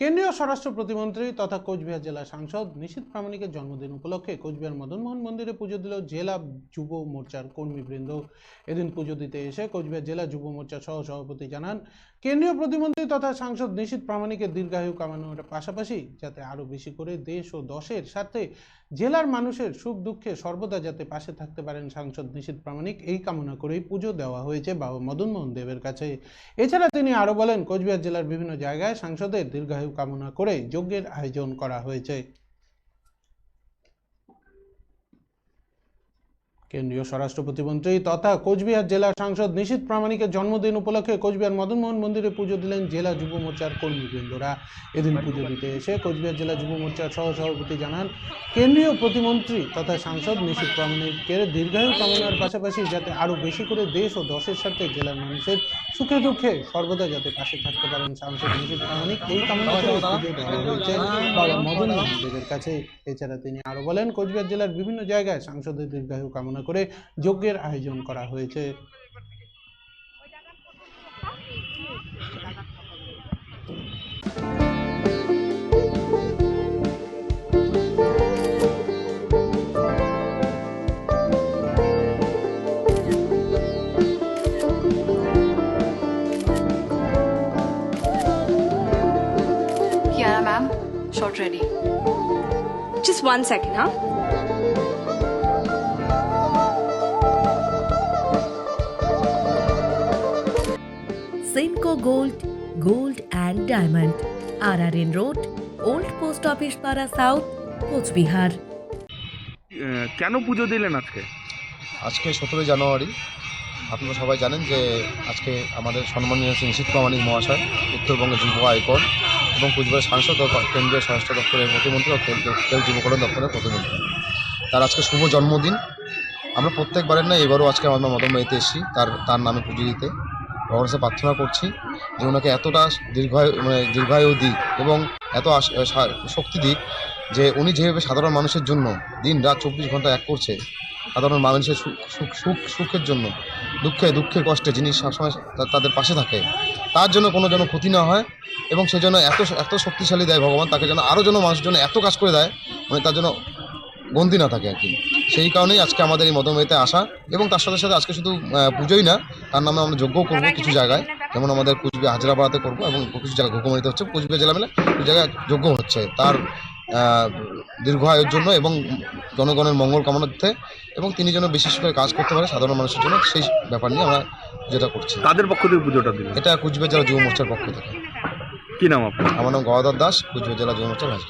কেন্দ্রীয় স্বরাষ্ট্র প্রতিমন্ত্রী তথা কোচবিহার জেলা সাংসদ নিশীথ প্রামাণিকের জন্মদিন উপলক্ষে কোচবিহার মদনমোহন মন্দিরে পুজো দিল জেলা যুব মোর্চার কর্মীবৃন্দ। এদিন পুজো দিতে এসে কোচবিহার জেলা যুব মোর্চার সহ সভাপতি জানান, কেন্দ্রীয় প্রতিমন্ত্রী তথা সাংসদ নিশীথ প্রামাণিকের দীর্ঘায়ু কামানোর পাশাপাশি যাতে আরও বেশি করে দেশ ও দশের সাথে জেলার মানুষের সুখ দুঃখে সর্বদা যাতে পাশে থাকতে পারেন সাংসদ নিশীথ প্রামাণিক, এই কামনা করেই পুজো দেওয়া হয়েছে বাবা মদনমোহন দেবের কাছে। এছাড়া তিনি আরও বলেন, কোচবিহার জেলার বিভিন্ন জায়গায় সাংসদের দীর্ঘায়ু কামনা করে যজ্ঞের আয়োজন করা হয়েছে। কেন্দ্রীয় স্বরাষ্ট্র প্রতিমন্ত্রী তথা কোচবিহার জেলা সাংসদ নিশীথ প্রামাণিকের জন্মদিন উপলক্ষে কোচবিহার মদনমোহন মন্দিরে পুজো দিলেন জেলা যুব মোর্চার কর্মীবৃন্দরা। এদিন পুজো দিতে এসে কোচবিহার জেলা যুব মোর্চার সহ সভাপতি জানান, কেন্দ্রীয় প্রতিমন্ত্রী তথা সাংসদ নিশীথ প্রামাণিকের দীর্ঘায়ু কামনার পাশাপাশি যাতে আরও বেশি করে দেশ ও দশের সাথে জেলার মানুষের সুখে দুঃখে সর্বদা যাতে পাশে থাকতে পারেন সাংসদ নিশীথ প্রামাণিক, এই কামনা করে পুজো দেওয়া হয়েছে বাবা মদন মোহনদেবের কাছে। এছাড়া তিনি আরও বলেন, কোচবিহার জেলার বিভিন্ন জায়গায় সাংসদের দীর্ঘায়ু কামনা করে যজ্ঞের আয়োজন করা হয়েছে Yeah, ma'am. Short ready. Just one second, huh? Gold gold and diamond R R N road old post office পাড়া সাউথ কোচবিহার কেন পুজো দিলেন আজকে? আজকে সতেরোই জানুয়ারি। আপনারা সবাই জানেন যে আজকে আমাদের সম্মানীয় শ্রী নিশীথ প্রামাণিক মহাশয় উত্তরবঙ্গের যুব আয়কর এবং কুচবিহার সাংসদ ও কেন্দ্রীয় স্বরাষ্ট্র দপ্তরের প্রতিমন্ত্রী ও কেন্দ্রীয় তেল যুব কল্যাণ দপ্তরের প্রতিমন্ত্রী। তার আজকে শুভ জন্মদিন। আমরা প্রত্যেকবারের না এবারও আজকে আমরা মদনবাড়িতে এসেছি। তার তার নামে পুজো দিতে। ভগবানের কাছে প্রার্থনা করছি যে ওনাকে এতটা দীর্ঘায়ু মানে দীর্ঘায়ু দিক এবং এত শক্তি দিক যে উনি যেভাবে সাধারণ মানুষের জন্য দিন রাত চব্বিশ ঘণ্টা এক করছে, সাধারণ মানুষের সুখ সুখ সুখ, সুখের জন্য, দুঃখে দুঃখে, কষ্টে যিনি সবসময় তাদের পাশে থাকে, তার জন্য কোনো যেন ক্ষতি না হয় এবং সে জন্য এত এত শক্তিশালী দেয় ভগবান, তাকে যেন আরও যেন মানুষের জন্য এত কাজ করে দেয় মানে তার জন্য গন্তি না থাকে আর কি। সেই কারণেই আজকে আমাদের এই মদনবাড়িতে আসা এবং তার সাথে সাথে আজকে শুধু পুজোই না তার নামে আমরা যজ্ঞও করব কিছু জায়গায়। যেমন আমাদের কুচবিহার হাজরাপাড়াতে করব এবং কিছু জায়গায় ঘুকুমারিতে হচ্ছে কুচবিহার জেলা মিলে কিছু জায়গায় যজ্ঞ হচ্ছে। তার আহ, দীর্ঘায়ুর জন্য এবং জনগণের মঙ্গল কামনার্থে এবং তিনি যেন বিশেষ করে কাজ করতে পারে সাধারণ মানুষের জন্য সেই ব্যাপার নিয়ে আমরা যেটা করছি। তাদের পক্ষ থেকে পুজোটা দিলেন? এটা কুচবিহার জেলা যুব মোর্চার পক্ষ থেকে। কি নাম আপনার? আমার নাম গদাধর দাস কুচবিহার জেলা যুব মোর্চার ভাইস